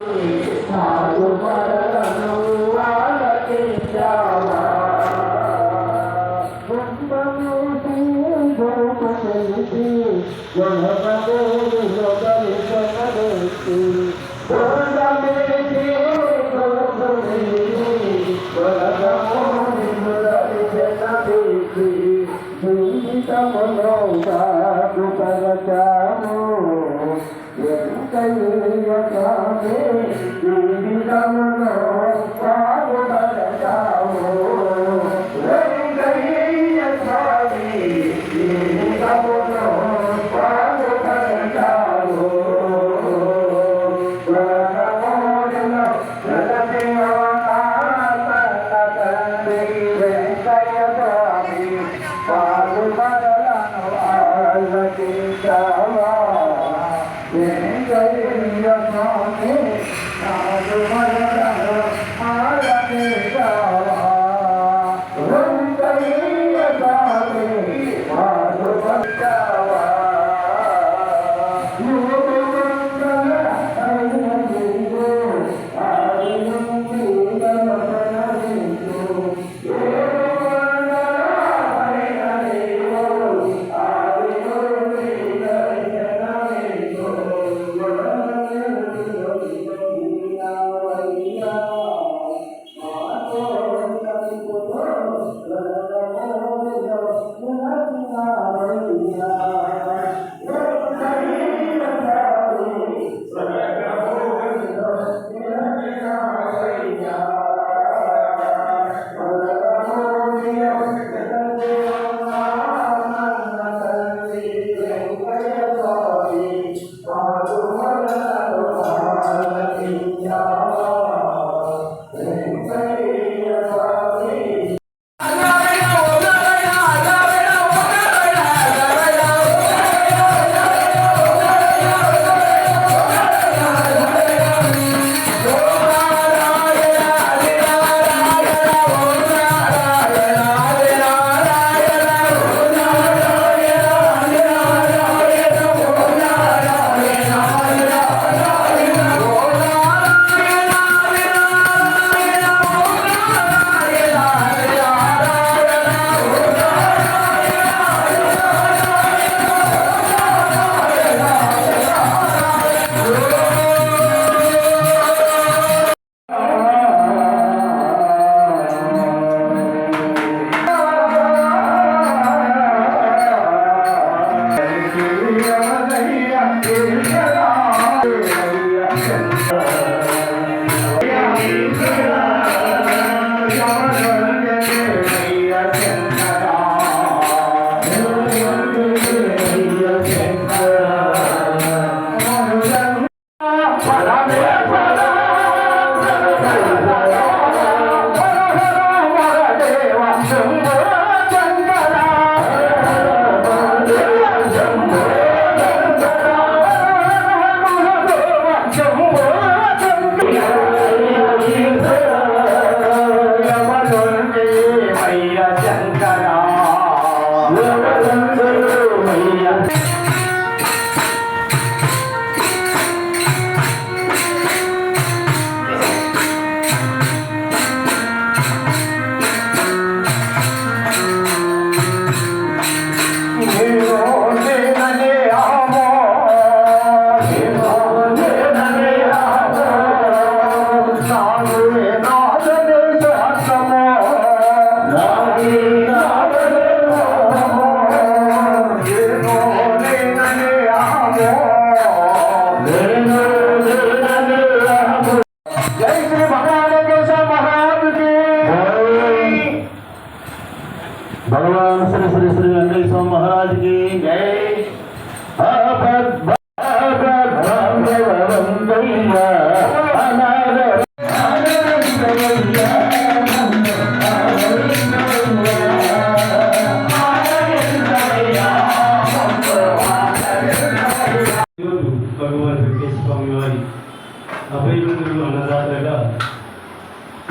జై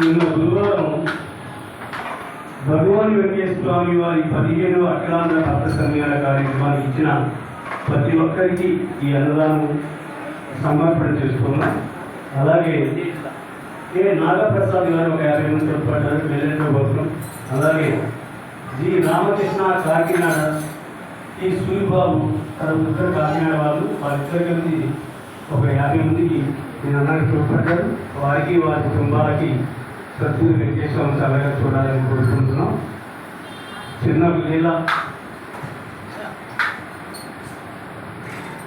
నిన్న గురువారం భగవాన్ వెంకటేశ్వర స్వామి వారి పదిహేను అఖిలాంధ్ర భక్త సన్యాల కార్యక్రమానికి ఇచ్చిన ప్రతి ఒక్కరికి ఈ అన్నదానం సమర్పణ చేసుకున్నాం. అలాగే ఏ నాగప్రసాద్ గారు ఒక యాభై మంది చెప్పబడ్డారు మేనేజర్ కోసం అలాగే జి. రామకృష్ణ కాకినాడ ఈ సూరిబాబు తన ఉత్తర కాకినాడ వాళ్ళు వాళ్ళిద్దరు కలిసి ఒక యాభై మందికి నేను అన్నది చూపడ్డారు వారికి వారి కుటుంబాలకి సత్తులు వెంకటేశ్వరం చల్లగా చూడాలని కోరుకుంటున్నాం. చిన్న లీల.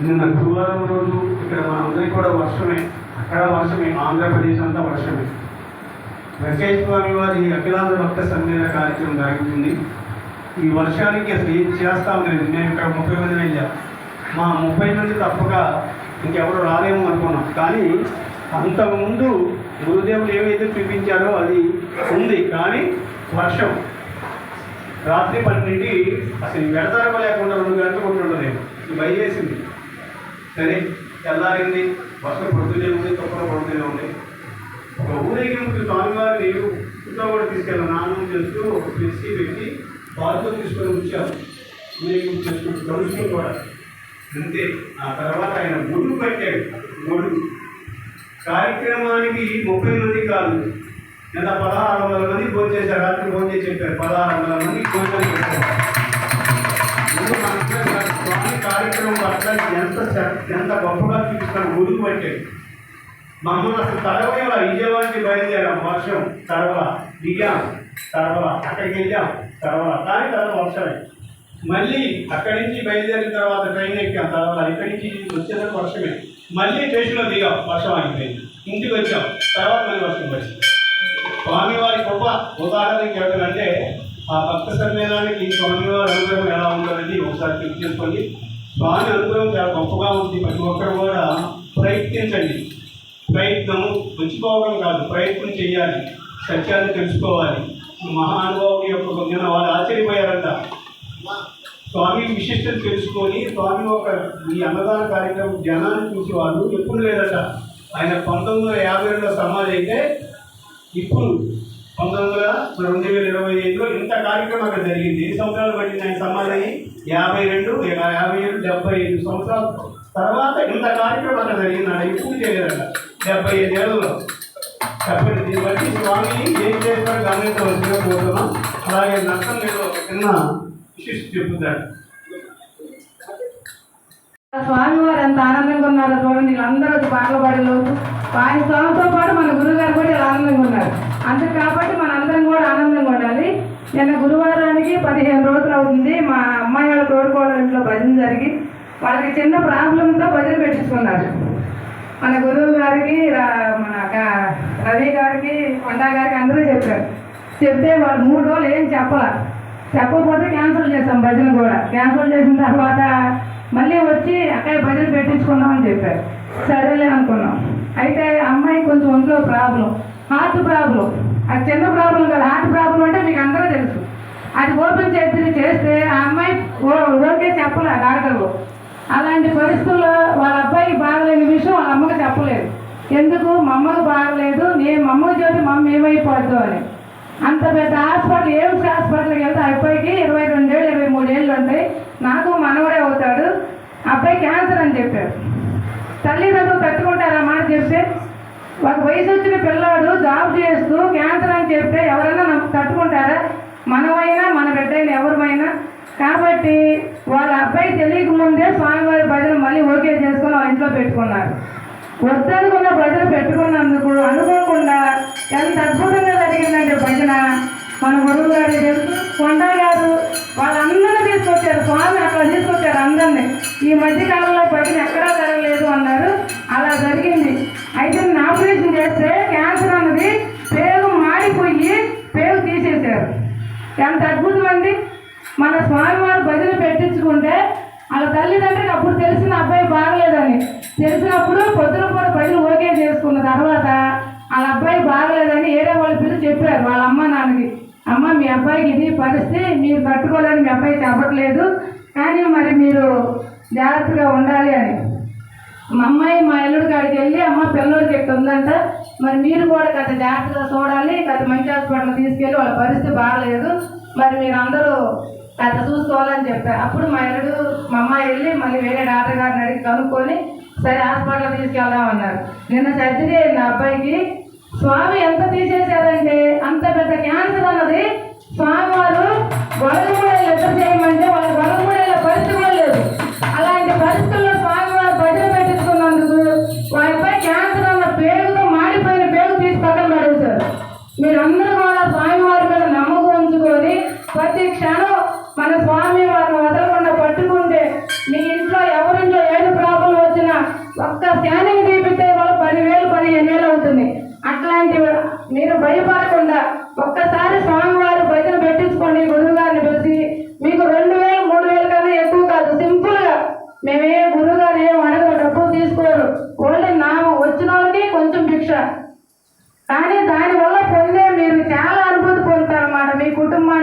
నిన్న గురువారం రోజు ఇక్కడ మనందరికీ కూడా వర్షమే అక్కడ వర్షమే ఆంధ్రప్రదేశ్ అంతా వర్షమే. వెంకటేశ్వర స్వామి వారి అఖిలాంధ్ర భక్త సమ్మేళన కార్యక్రమం జరుగుతుంది. ఈ వర్షానికి అసలు ఏం చేస్తాం లేదు మేము ఇక్కడ ముప్పై మంది వెళ్ళాం. మా ముప్పై మంది తప్పక ఇంకెవరు రాలేము అనుకున్నాం. కానీ అంతకుముందు గురుదేవులు ఏవైతే చూపించారో అది ఉంది కానీ వర్షం. రాత్రి పన్నెండింటి అసలు వెడతరప లేకుండా రెండు గంటలు ఇది భయవేసింది సరే తెల్లారింది వర్షం పడుతూనే ఉంది తొక్కలు పడుతూనే ఉంది. ఒక ఊరేగింపు స్వామివారిని ఇంట్లో కూడా తీసుకెళ్ళాను. నాన్నం చేస్తూ ఒక ఫ్లెక్సీ పెట్టి పాలతో తీసుకొని వచ్చాము ఊరేగింపు చేసుకుంటూ కలుసుకుని కూడా. అంతే. ఆ తర్వాత ఆయన గొడుగు పెట్టాడు గొడుగు కార్యక్రమానికి ముప్పై మంది కాదు. ఎంత? పదహారు వందల మంది భోజనం చేశారు. రాత్రి భోజనం చేసి చెప్పారు. పదహారు వందల మంది భోజనం చేశారు స్వామి కార్యక్రమం పట్ల ఎంత ఎంత గొప్పగా చూపిస్తాను గొడుగు పెట్టాడు మమ్మల్ని అసలు తడవల విజయవాడకి బయలుదేరాం వర్షం తడవల. దిగాం తడవల. అక్కడికి వెళ్ళాం తడవల. కానీ తర్వాత వర్షమే. మళ్ళీ అక్కడి నుంచి బయలుదేరిన తర్వాత ట్రైన్ ఎక్కాం తడవల. ఇక్కడి నుంచి వచ్చేసరికి వర్షమే. మళ్ళీ స్టేషన్లో దిగాం వర్షం ఆగిపోయింది. ఇంటికి వచ్చాం. తర్వాత మళ్ళీ వర్షం పడింది. స్వామివారి గొప్ప ఉదాహరణకి ఎవరంటే ఆ భక్త సమ్మేళనానికి స్వామివారి అనుగ్రహం ఎలా ఉండాలని ఒకసారి చెక్ చేసుకోండి. స్వామి అనుగ్రహం చాలా గొప్పగా ఉంది. ప్రతి ఒక్కరు కూడా ప్రయత్నించండి. ప్రయత్నం వచ్చిపోవడం కాదు ప్రయత్నం చేయాలి. సత్యాన్ని తెలుసుకోవాలి. మహానుభావుడి యొక్క నిన్న వాళ్ళు ఆశ్చర్యపోయారంట. స్వామి విశిష్టత తెలుసుకొని స్వామి ఒక ఈ అన్నదాన కార్యక్రమం జనాన్ని చూసి వాళ్ళు ఎప్పుడు లేదట. ఆయన పంతొమ్మిది వందల యాభై రెండులో సమాధి అయితే ఇప్పుడు పంతొమ్మిది వందల రెండు వేల ఇరవై ఐదులో ఇంత కార్యక్రమం అక్కడ జరిగింది. ఎన్ని సంవత్సరాలు పట్టింది ఆయన సమాధి? అయ్యి యాభై రెండు యాభై ఏడు డెబ్బై ఐదు సంవత్సరాల. తర్వాత ఇంత కార్యక్రమం అక్కడ జరిగింది. అక్కడ చేయలేదట. డెబ్బై ఐదు ఏళ్ళలో. చెప్పండి దీన్ని బట్టి స్వామి ఏం చేస్తారో గమనించవలసిందిగా కోరుతున్నాం. అలాగే నష్టం లేదు చిన్న విశిష్ట స్వామి స్వామివారు ఎంత ఆనందంగా ఉన్నారో చూడండి వీళ్ళందరూ పాటలు పాడే ఆయన స్వామితో పాటు మన గురుగారు కూడా ఇలా ఆనందంగా ఉన్నారు. అందుకు కాబట్టి మన అందరం కూడా ఆనందంగా ఉండాలి. నిన్న గురువారానికి పదిహేను రోజులు అవుతుంది. మా అమ్మాయి వాళ్ళ తోడుకోవడం ఇంట్లో భజన జరిగి వాళ్ళకి చిన్న ప్రాబ్లంతో భజన పెట్టించుకున్నారు. మన గురువు గారికి రా- మన రవి గారికి కొండా గారికి అందరూ చెప్పారు. చెప్తే వాళ్ళు మూడు రోజులు ఏం చెప్పాలి. చెప్పకపోతే క్యాన్సిల్ చేశాం భజన కూడా. క్యాన్సిల్ చేసిన తర్వాత మళ్ళీ వచ్చి అక్కడ భజన పెట్టించుకున్నాం అని చెప్పారు. సరేలే అనుకున్నాం. అయితే అమ్మాయి కొంచెం ఒంట్లో ప్రాబ్లం హార్ట్ ప్రాబ్లం అది చిన్న ప్రాబ్లం కాదు. హార్ట్ ప్రాబ్లం అంటే మీకు అందరూ తెలుసు. అది ఓపెన్ చేసి చేస్తే ఆ అమ్మాయి ఊరికే ఓకే చెప్పలే డాక్టర్లు అలాంటి పరిస్థితుల్లో వాళ్ళ అబ్బాయికి బాగలేని విషయం వాళ్ళ అమ్మకి చెప్పలేదు. ఎందుకు? మా అమ్మకు బాగలేదు. నేను మా అమ్మకి చెబితే మా అమ్మ ఏమైపోద్దు అని. అంత పెద్ద హాస్పిటల్ ఏమ్స్ హాస్పిటల్కి వెళ్తే అబ్బాయికి ఇరవై రెండేళ్ళు ఇరవై మూడేళ్ళు ఉంటాయి నాకు మనవడే అవుతాడు. అబ్బాయి క్యాన్సర్ అని చెప్పాడు. తల్లిదండ్రులు తట్టుకుంటారా మాట చెప్తే ఒక వయసు వచ్చిన పిల్లాడు జాబ్ చేస్తూ క్యాన్సర్ అని చెప్తే ఎవరైనా నాకు తట్టుకుంటారా? మనమైనా మన బిడ్డైనా ఎవరిమైనా? కాబట్టి వాళ్ళ అబ్బాయి తెలియక ముందే స్వామివారి భజన మళ్ళీ ఓకే చేసుకుని వాళ్ళ ఇంట్లో పెట్టుకున్నారు. వద్దనుకున్న భజన పెట్టుకున్నందుకు అనుకోకుండా ఎంత అద్భుతంగా జరిగిందంటే భజన మన గురువు గారు తెలుసు. కొండా గారు వాళ్ళందరూ తీసుకొచ్చారు. స్వామి అక్కడ తీసుకొచ్చారు అందరినీ. ఈ మధ్య కాలంలో భజన ఎక్కడా జరగలేదు అన్నారు. అలా జరిగింది. అయితే ఆపరేషన్ చేస్తే క్యాన్సర్ అన్నది పేగు మాడిపోయి పేగు తీసేశారు. ఎంత అద్భుతం అండి. మన స్వామివారు భజన పెట్టించుకుంటే వాళ్ళ తల్లిదండ్రులకు అప్పుడు తెలిసిన అబ్బాయి బాగలేదని. తెలిసినప్పుడు చెప్పారు వాళ్ళ అమ్మ నాన్నకి అమ్మ మీ అబ్బాయికి ఇది పరిస్థితి మీరు తట్టుకోలేని మీ అబ్బాయి చెప్పట్లేదు కానీ మరి మీరు జాగ్రత్తగా ఉండాలి అని. మా అమ్మాయి మా ఎల్లుడి కాడికి వెళ్ళి అమ్మ పిల్లలకి ఎక్కడ ఉందంట? మరి మీరు కూడా కథ జాగ్రత్తగా చూడాలి కథ మంచి హాస్పిటల్ తీసుకెళ్ళి వాళ్ళ పరిస్థితి బాగాలేదు మరి మీరు అందరూ గత చూసుకోవాలని చెప్పారు అప్పుడు మా ఎల్లుడు మా అమ్మాయి వెళ్ళి మళ్ళీ వేరే డాక్టర్ గారిని అడిగి కనుక్కొని సరే హాస్పిటల్ తీసుకెళ్దాం అన్నారు. నిన్న సర్జరీ అయింది అబ్బాయికి స్వామి ఎంత తీసేశారంటే అంత పెద్ద క్యాన్సర్ అన్నది స్వామి వారు గొడవమూడలు ఎదురు చేయమంటే వాళ్ళ గొడవమూడల పరిస్థితి కూడా లేదు. అలాంటి పరిస్థితుల్లో స్వామి వారు భజన పెట్టించుకున్నందుకు వారిపై క్యాన్సర్ అన్న పేరుతో మాడిపోయిన పేరు తీసి పక్కన పడేశారు. మీరందరూ కూడా స్వామి వారి మీద నమ్మకం ఉంచుకొని ప్రతి క్షణం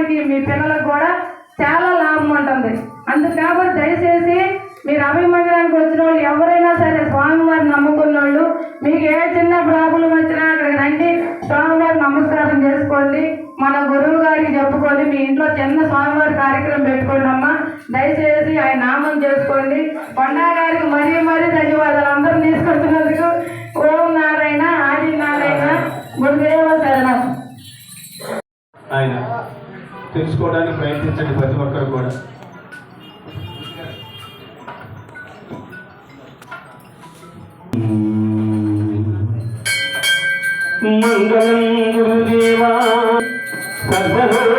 కుటుంబానికి మీ పిల్లలకు కూడా చాలా లాభం ఉంటుంది అందుకు కాబట్టి దయచేసి మీరు అభిమందిరానికి వచ్చిన వాళ్ళు ఎవరైనా సరే స్వామివారిని నమ్ముకున్న వాళ్ళు మీకు ఏ చిన్న ప్రాబ్లం వచ్చినా అక్కడికి రండి స్వామివారి నమస్కారం చేసుకోండి మన గురువు గారికి చెప్పుకొని మీ ఇంట్లో చిన్న స్వామివారి కార్యక్రమం పెట్టుకోండి అమ్మా. దయచేసి ఆయన నామం చేసుకోండి. కొండా గారికి మరీ మరీ ధన్యవాదాలు. అందరూ తీసుకొచ్చినందుకు ఓం నారాయణ ఆది నారాయణ గురుదేవ శరణం. ఆయన. తెలుసుకోవడానికి ప్రయత్నించండి ప్రతి ఒక్కరు కూడా. మంగళం గురుదేవా సర్వలోకనన్యాయ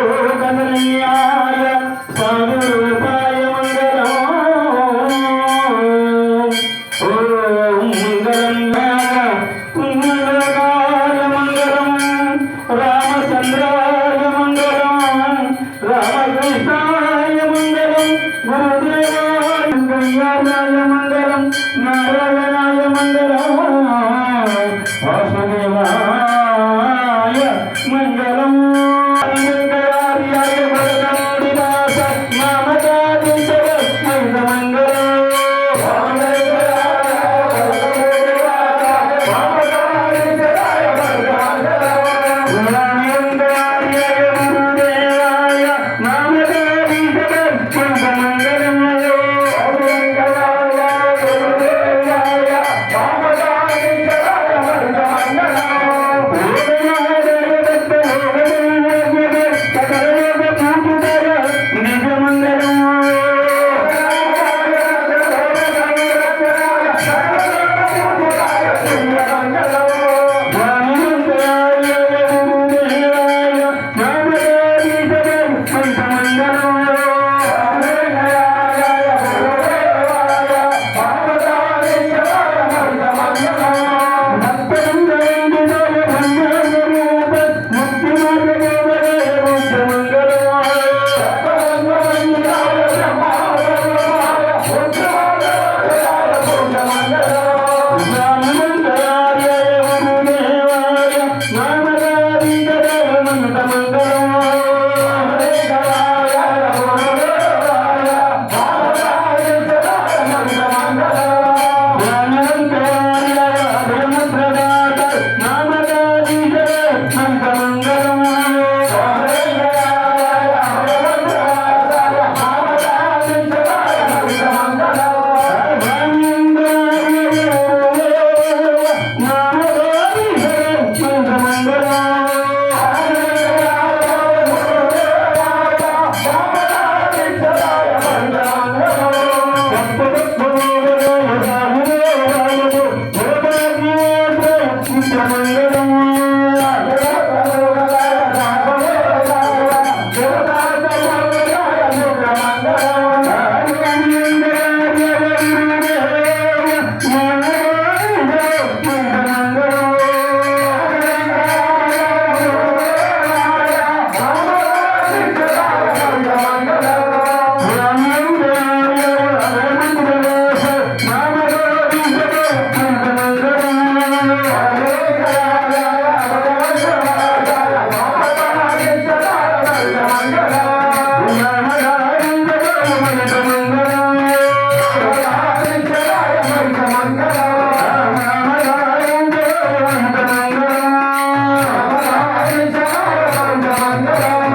Andará.